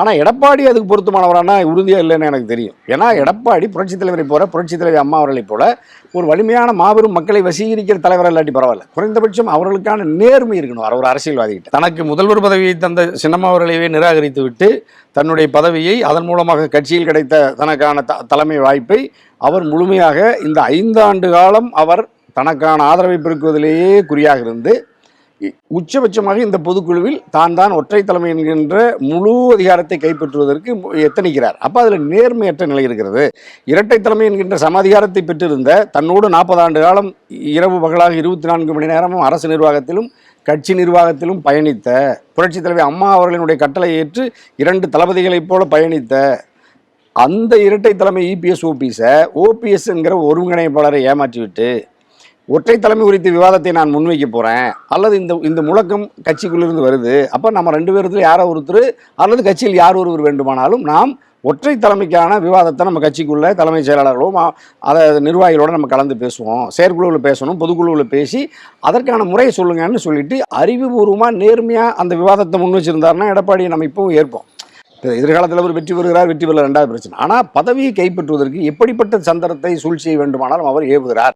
ஆனால் எடப்பாடி அதுக்கு பொருத்தமானவரானா உறுதியாக இல்லைன்னு எனக்கு தெரியும். ஏன்னா எடப்பாடி புரட்சித் தலைவரை போல புரட்சித் தலைவி அம்மா அவர்களைப் போல ஒரு வலிமையான மாபெரும் மக்களை வசீகரிக்கிற தலைவர் இல்லாட்டி பரவாயில்ல. குறைந்தபட்சம் அவர்களுக்கான நேர்மை இருக்கணும். அவர் ஒரு அரசியல்வாதிகிட்ட. தனக்கு முதல்வர் பதவியை தந்த சின்னம்மா அவர்களையே நிராகரித்து விட்டு தன்னுடைய பதவியை அதன் மூலமாக கட்சியில் கிடைத்த தனக்கான த தலைமை வாய்ப்பை அவர் முழுமையாக இந்த ஐந்தாண்டு காலம் அவர் தனக்கான ஆதரவை பெருக்குவதிலேயே குறியாக இருந்து உச்சபட்சமாக இந்த பொதுக்குழுவில் தான் தான் ஒற்றை தலைமை என்கின்ற முழு அதிகாரத்தை கைப்பற்றுவதற்கு எத்தனிக்கிறார். அப்போ அதில் நேர்மையற்ற நிலை இருக்கிறது. இரட்டை தலைமை என்கின்ற சமாதிகாரத்தை பெற்றிருந்த தன்னோடு நாற்பது ஆண்டு காலம் இரவு பகலாக இருபத்தி நான்கு மணி நேரமும் அரசு நிர்வாகத்திலும் கட்சி நிர்வாகத்திலும் பயணித்த புரட்சித் தலைவர் அம்மா அவர்களினுடைய கட்டளை ஏற்று இரண்டு தளபதிகளைப் போல பயணித்த அந்த இரட்டை தலைமை இபிஎஸ் ஓபிஎஸை ஓபிஎஸ் என்கிற ஒருங்கிணைப்பாளரை ஏமாற்றிவிட்டு ஒற்றை தலைமை குறித்த விவாதத்தை நான் முன்வைக்க போகிறேன் அல்லது இந்த இந்த முழக்கம் கட்சிக்குள்ளிருந்து வருது. அப்போ நம்ம ரெண்டு பேரத்தில் யாரோ ஒருத்தர் அல்லது கட்சியில் யார் ஒருவர் வேண்டுமானாலும் நாம் ஒற்றை தலைமைக்கான விவாதத்தை நம்ம கட்சிக்குள்ளே தலைமைச் செயலாளர்களும் அதை நிர்வாகிகளோடு நம்ம கலந்து பேசுவோம். செயற்குழுவில் பேசணும் பொதுக்குழுவில் பேசி அதற்கான முறையை சொல்லுங்கன்னு சொல்லிட்டு அறிவுபூர்வமாக நேர்மையாக அந்த விவாதத்தை முன் வச்சுருந்தாருன்னா எடப்பாடியை நம்ம இப்பவும் ஏற்போம். எதிர்காலத்தில் அவர் வெற்றி பெறுகிறார் வெற்றி பெறல ரெண்டாவது பிரச்சனை. ஆனால் பதவியை கைப்பற்றுவதற்கு எப்படிப்பட்ட சந்தர்ப்பத்தை சூழ்ச்சியை வேண்டுமானாலும் அவர் ஏவுகிறார்.